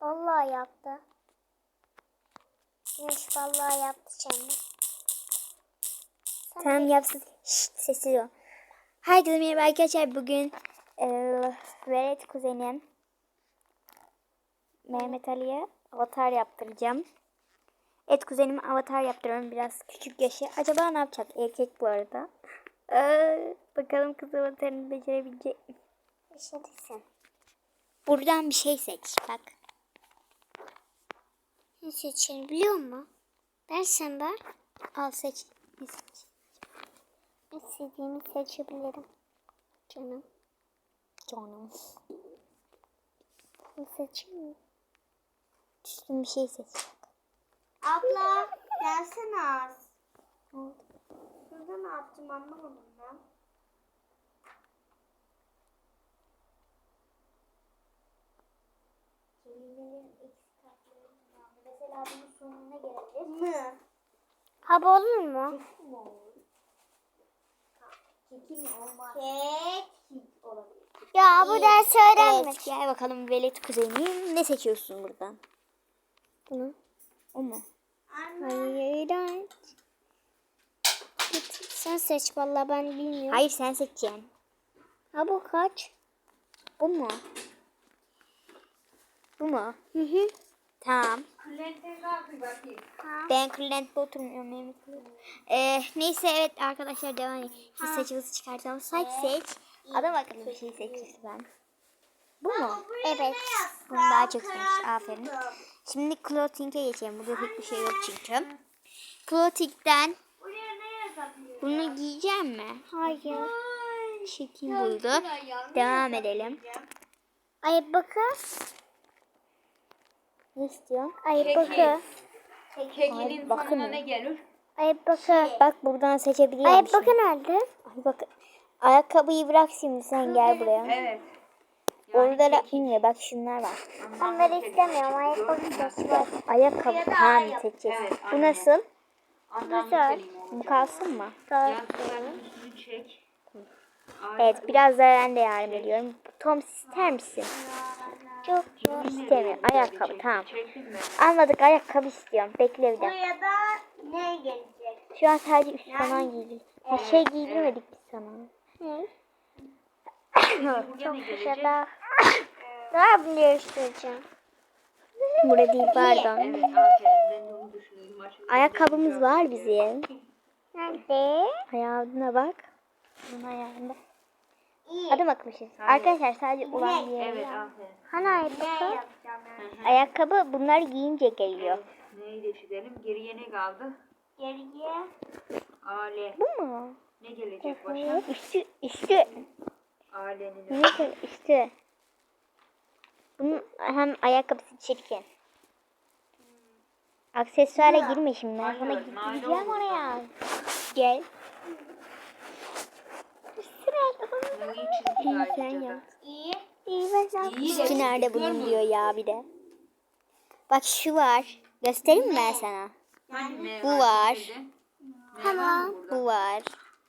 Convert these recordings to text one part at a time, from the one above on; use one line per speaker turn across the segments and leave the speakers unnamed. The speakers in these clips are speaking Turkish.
Vallahi yaptı. Güneş vallahi yaptı şimdi. Sen
Tamam yapsın. Şşt sessiz ol. Herkese merhaba arkadaşlar. Bugün eee Velet kuzenim Mehmet Ali'ye avatar yaptıracağım. Evet kuzenim avatar yaptırıyorum. Biraz küçük yaşı. Acaba ne yapacak? Erkek bu arada. Ee, bakalım kız avatarını becerebilecek mi?
bir şey desin.
Buradan bir şey seç. Bak.
Ne seçerim biliyor musun? Dersen ben
Al seç.
İstediğimi seçebilirim. Canım.
Canım.
Ne seçeyim mi?
Düzgün bir şey seç.
Abla gelsene az. Şurada ne yaptım anlamadım ben.
Anlamı. Mesela bunun sonuna gelebilir.
Mı? Hava olur mu?
Keki mi olur? Keki mi olmaz?
Kek.
Kek olabilir.
Ya bu ders öğrenmek.
Evet, gel bakalım Velet kuzenim. Ne seçiyorsun buradan?
Bunu.
O mu?
Hayır. hayır. Git sen seç vallahi ben bilmiyorum.
Hayır sen seçeceksin.
Ha bu kaç?
Bu mu? Bu mu?
Hı hı.
Tamam.
Ha.
Ben Kırlent'te oturmuyorum. Mehmet. Ee, neyse evet arkadaşlar devam edelim. Biz saçımızı çıkartalım. Saç seç. Adam akıllı bir şey seç ben. Bu mu?
Evet.
Bunu daha çok sevmiş. Aferin. Şimdi clothing'e geçelim. Burada pek bir şey yok çünkü. Clothing'den bunu giyeceğim mi?
Hayır.
Çekim buydu. Devam edelim.
Ay bakın.
Ne istiyorsun?
Ay bakın.
Kekinin
bakın
sonuna
ya.
ne gelir?
Ay bakın.
Bak buradan seçebiliyor
Ay
musun?
bakın nerede?
Ay bak. Ayakkabıyı bırak şimdi sen gel buraya.
Evet.
Oralara inme bak şunlar var.
Onları istemiyorum. Ay bakın.
Ayakkabı tamam seçeceğiz.
Evet,
Bu
aynen.
nasıl?
Güzel.
Bu kalsın mı?
Üstünü çek.
Evet biraz da ben de yardım ediyorum. Tom ister misin?
Çok
İstemiyorum. Ayakkabı tamam. Anladık ayakkabı istiyorum. Bekle bir dakika.
Buraya da ne gelecek?
Şu an sadece üst falan giydik. Ha, şey giydirmedik biz sana.
Ne?
Ne gelecek?
Şurada. Daha bunu değiştireceğim.
Burada değil pardon. Ayakkabımız var bizim.
Nerede?
Ayağına bak. Bunun ayağında.
İyi.
Adım akmışız. Arkadaşlar sadece olan bir yere.
Evet aferin.
Hani ay bakın.
Ayakkabı bunlar giyince geliyor.
Neyi de çizelim? Geriye ne kaldı?
Geriye.
Ale.
Bu mu?
Ne gelecek başa?
Üstü, üstü.
Alenin
Ne kadar üstü. Bunun hem ayakkabısı çirkin. Aksesuara girme şimdi. Ben sana gideceğim oraya. Gel.
Bunu iyi
sen
ayrıca da.
yap.
İyi. İyi ben sana.
İyi de
Üstü nerede bunun diyor ya bir de. Bak şu var. Göstereyim mi ben sana?
Ne
Bu var.
Ne
Tamam.
burada?
Bu var.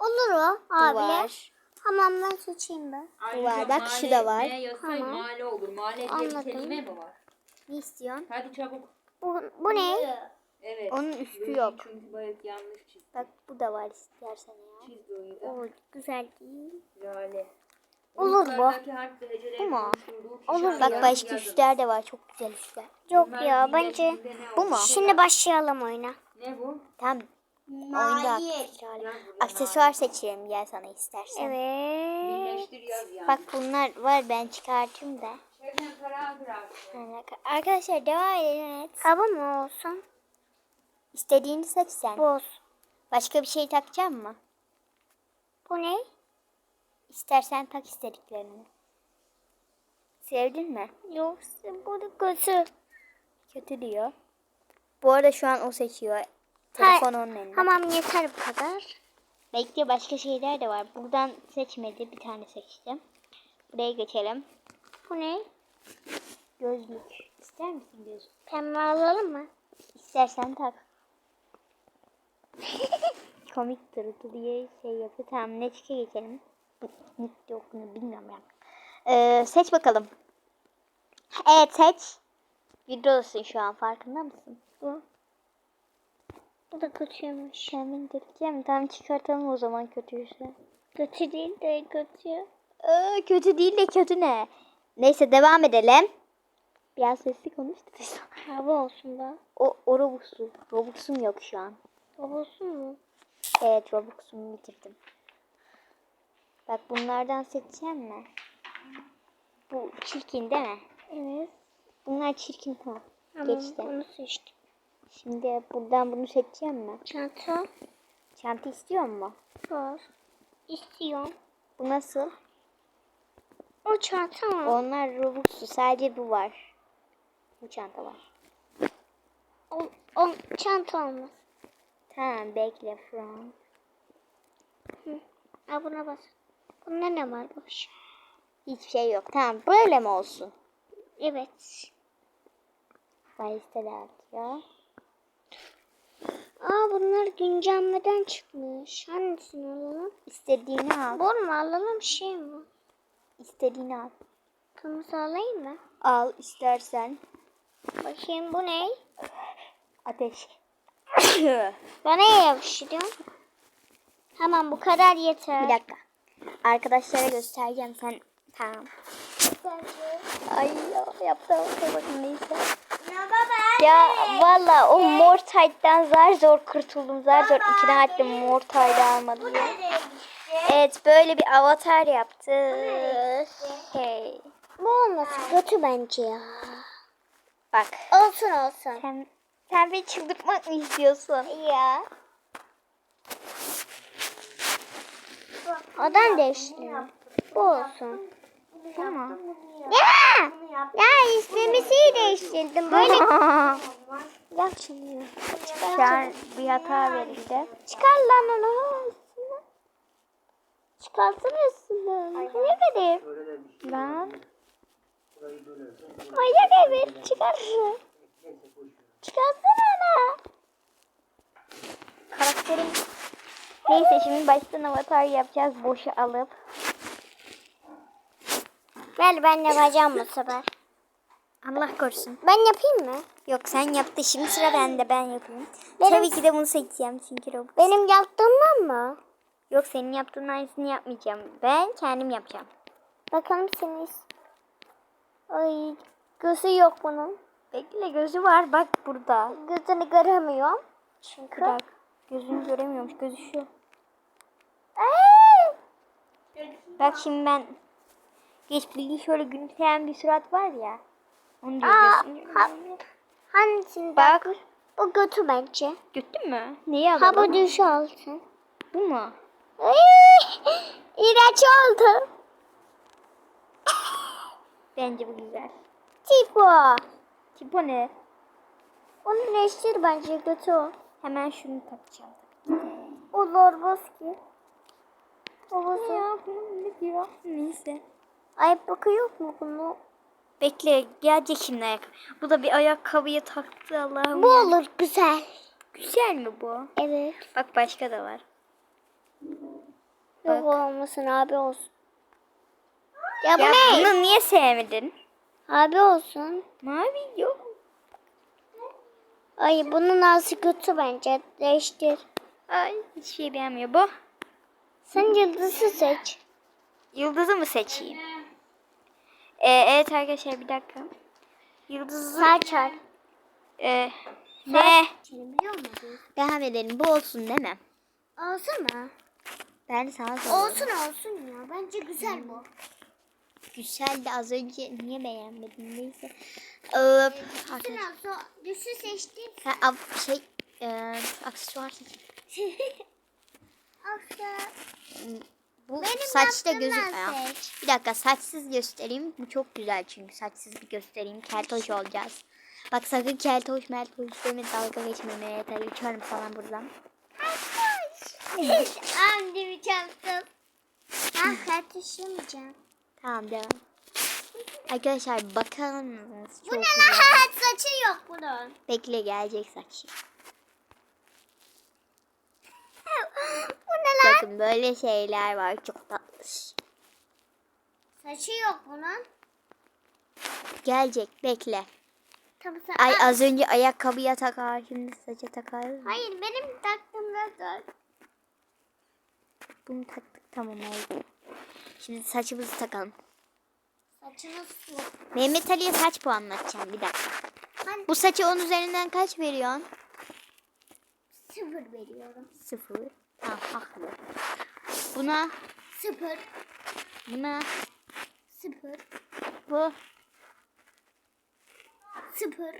Olur o
Bu
abi.
var.
Tamam ben seçeyim ben.
Ayrıca
var, bak şu da var.
Yazsaydı
Tamam.
mahalle olur. Mahalle diye bir
Anladım.
kelime mi var?
Ne istiyorsun?
Hadi çabuk.
Bu, bu ne?
Evet.
Onun üstü
Böyle
yok.
Çünkü bayağı yanlış çizdi.
Bak bu da var istersen ya.
Çizdi onu da.
O güzel değil.
Lale.
Olur bu.
Bu mu?
Olur.
Bak başka üstler de var. Çok güzel üstler.
Yok
Bunlar
ya bence.
Bu mu?
Şimdi başlayalım oyuna.
Ne bu?
Tamam. Oyunda aksesuar. Seçelim gel sana istersen.
Evet.
Bak bunlar var ben çıkartayım da. Arkadaşlar devam edelim evet.
Mı olsun?
İstediğini seç sen.
Boz.
Başka bir şey takacak mı?
Bu ne?
İstersen tak istediklerini. Sevdin mi?
Yoksa bu da kötü.
Kötü diyor. Bu arada şu an o seçiyor. Telefon onun elinde.
Tamam yeter bu kadar.
Bekle başka şeyler de var. Buradan seçmedi. Bir tane seçtim. Buraya geçelim.
Bu ne?
Gözlük. İster misin gözlük?
Pembe alalım mı?
İstersen tak. Komik durdu diye şey yapıyor. Tamam Netçik'e geçelim. Net yok mu bilmiyorum ya. Ee, seç bakalım. Evet seç. Videodasın şu an farkında mısın?
Bu. Bu da kötüymüş.
Kendimi delireceğim. Tamam çıkartalım o zaman kötüyse.
Kötü değil de kötü.
Ee, kötü değil de kötü ne? Neyse devam edelim. Biraz sesli konuş.
Hava olsun da.
o, o Robux'u. Robux'um yok şu an.
Olsun mu?
Evet Robux'umu bitirdim. Bak bunlardan seçeceğim mi? Bu çirkin değil mi?
Evet.
Bunlar çirkin tamam.
Tamam
Geçti.
onu seçtim.
Şimdi buradan bunu seçeceğim mi?
Çanta
Çanta istiyor mu?
var. İstiyorum.
Bu nasıl?
O çanta mı?
Onlar Robux'u sadece bu var. Bu çanta var.
O, o çanta olmaz.
Tamam bekle from.
Ha buna bas. Bunda ne var boş?
Hiçbir şey yok. Tamam böyle mi olsun?
Evet.
Valizde ya.
Aa bunlar güncellemeden çıkmış. Hangisini alalım?
İstediğini al.
Bor mu alalım şey mi?
İstediğini al.
Kırmızı alayım mı?
Al istersen.
Bakayım bu ne?
Ateş.
Bana yapıştırıyor. Tamam bu kadar yeter.
Bir dakika. Arkadaşlara göstereceğim sen. Tamam. Ay ya yaptım. Bakın neyse. Ya valla o mor tayttan zar zor kurtuldum. Zar zor ikna ettim mor taydı almadı diye. Evet böyle bir avatar yaptı. Hey.
Bu olması kötü bence ya.
Bak.
Olsun olsun.
Sen, sen beni çıldırtmak mı istiyorsun?
Ya. Odan değiştirelim. Bu olsun.
Tamam.
Ya! Ya ismimizi değiştirdim. Böyle Gel şimdi.
An bir hata verildi.
Çıkar lan onu. Çıkarsana üstünden. Manyak herif.
Lan.
Manyak herif. Çıkar. Çıkarsana.
Karakterim. Neyse şimdi baştan avatar yapacağız boşu alıp.
Ver ben yapacağım bu sefer.
Allah korusun.
Ben yapayım mı?
Yok sen yaptın şimdi sıra bende ben yapayım.
Benim-
Tabii ki de bunu seçeceğim çünkü Robux.
Benim yaptığımdan mı?
Yok senin yaptığın aynısını yapmayacağım. Ben kendim yapacağım.
Bakalım senin. Ay gözü yok bunun.
Bekle gözü var bak burada.
Gözünü göremiyorum. Çünkü.
Bak gözünü göremiyormuş gözü şu. Bak şimdi ben geç bildiği şöyle gülümseyen bir surat var ya. Onu diyor
Aa,
gözünü
ha, hangisini
Bak
Bu götü bence.
gördün mü? Neyi
Ha
alalım?
bu düş olsun.
Bu mu?
İğrenç oldu.
Bence bu güzel.
Tipo.
Tipo ne?
Onu değiştir bence götü o.
Hemen şunu takacağım.
O Lorboski. O
Ya
bozu.
bunun ne diyor? Neyse.
Ayakkabı yok mu bunu?
Bekle gelecek şimdi ayak. Bu da bir ayakkabıya taktı Allah'ım.
Bu
ya.
olur güzel.
Güzel mi bu?
Evet.
Bak başka da var.
Yok olmasın abi olsun. Ya bu
Ya
ne?
bunu niye sevmedin?
Abi olsun.
Mavi yok.
Ay bunun ağzı kötü bence. Değiştir.
Ay hiç şey beğenmiyor. Bu.
Sen yıldızı seç.
Yıldızı mı seçeyim? Ee, evet arkadaşlar bir dakika. Yıldızı...
Sağ çar.
Ee, ne?
Biliyor musun?
Devam edelim. Bu olsun değil mi?
Olsun mu?
Ben sana soruyorum.
Olsun olsun ya. Bence güzel bu.
Güzel de az önce niye beğenmedin neyse. Ee,
Olsun
arkadaşlar.
olsun. Düşü seçtin.
Ha, ab- şey e, aksesuar seç.
Aksa.
Bu
Benim
saçta
yaptığımdan
gözükmüyor. Bir dakika saçsız göstereyim. Bu çok güzel çünkü saçsız bir göstereyim. Keltoş olacağız. Bak sakın keltoş meltoş deme dalga geçmemeye tabii uçarım falan buradan.
Anne bir çarptım. Ah kardeşimeceğim.
Tamam devam. Arkadaşlar bakar mısınız?
Bu ne lan? Saçı yok bunun.
Bekle gelecek saç.
Bu ne lan?
Bakın böyle şeyler var çok tatlı.
Saçı yok bunun.
Gelecek bekle.
Sen.
Ay az önce ayakkabıya takar şimdi saça takar.
Hayır benim taktığımda dur.
Bunu taktık tamam oldu. Şimdi saçımızı takalım.
Saçını su.
Mehmet Ali'ye saç puanlatacağım bir dakika.
Hani
Bu saçı 10 üzerinden kaç veriyorsun?
sıfır veriyorum.
Sıfır. Tamam haklı. Buna,
Sıfır.
buna,
Sıfır.
bu.
Sıfır.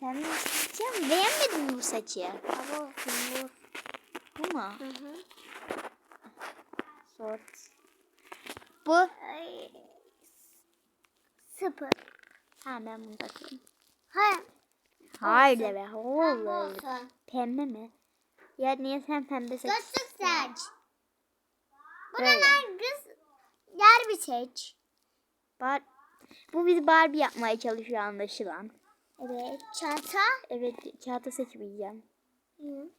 Sen mi Sen beğenmedin mi bu saçı?
Olsun bu.
Bu mu?
Hı hı.
Sort. Bu.
Ay. Sıfır.
Tamam ben bunu takıyorum.
Hayır.
Hayır be. Oğlum. Pembe mi? Ya niye sen pembe saç.
Buna
Böyle.
ben kız yer bir seç.
Bar bu bizi Barbie yapmaya çalışıyor anlaşılan.
Evet. Çanta.
Evet kağıta seçmeyeceğim.
Hı.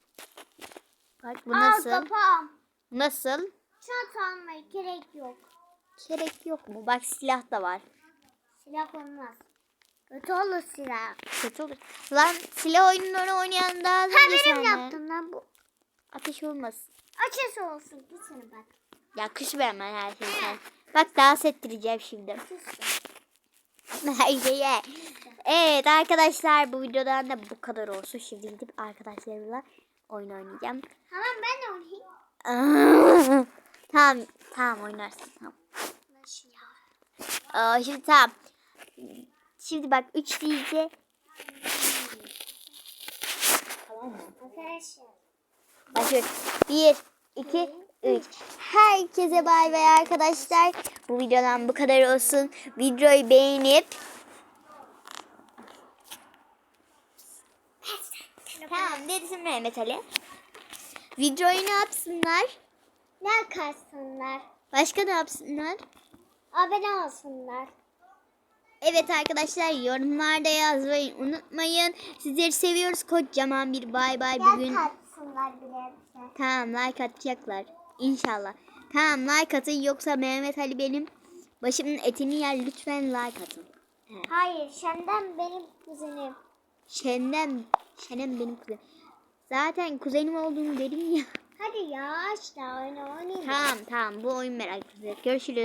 Bak bu
Al
nasıl?
kapağım.
Nasıl?
Çanta almaya gerek yok.
Gerek yok mu? Bak silah da var.
Silah olmaz. Kötü olur silah.
Kötü olur. Lan silah oyunları oynayan daha
Ha benim yaptım lan bu.
Ateş olmasın.
Açısı olsun. Gitsene bak.
Ya kış vermen her şeyi sen. Bak dans ettireceğim şimdi. Her şeye. Evet arkadaşlar bu videodan da bu kadar olsun. Şimdi gidip arkadaşlarımla oyun oynayacağım.
Tamam ben de oynayayım.
tamam tamam oynarsın tamam. Aa, şimdi tamam. Şimdi bak 3 deyince
Arkadaşlar.
başlıyoruz. 1, 2, 3. Herkese bay bay arkadaşlar. Bu videodan bu kadar olsun. Videoyu beğenip Tamam dedisin Mehmet Ali. Videoyu ne yapsınlar?
Ne kaçsınlar?
Başka ne yapsınlar?
Abone olsunlar.
Evet arkadaşlar yorumlarda yazmayı unutmayın. Sizleri seviyoruz. Kocaman bir bay bay bugün.
kaçsınlar bile.
Tamam like atacaklar. İnşallah. Tamam like atın yoksa Mehmet Ali benim başımın etini yer. Lütfen like atın.
Hayır senden benim kuzenim.
Şenem, Şenem benim kuzenim. Zaten kuzenim olduğunu dedim ya.
Hadi ya aç da oyna oynayayım.
Tamam tamam bu oyun merak ediyor. Görüşürüz.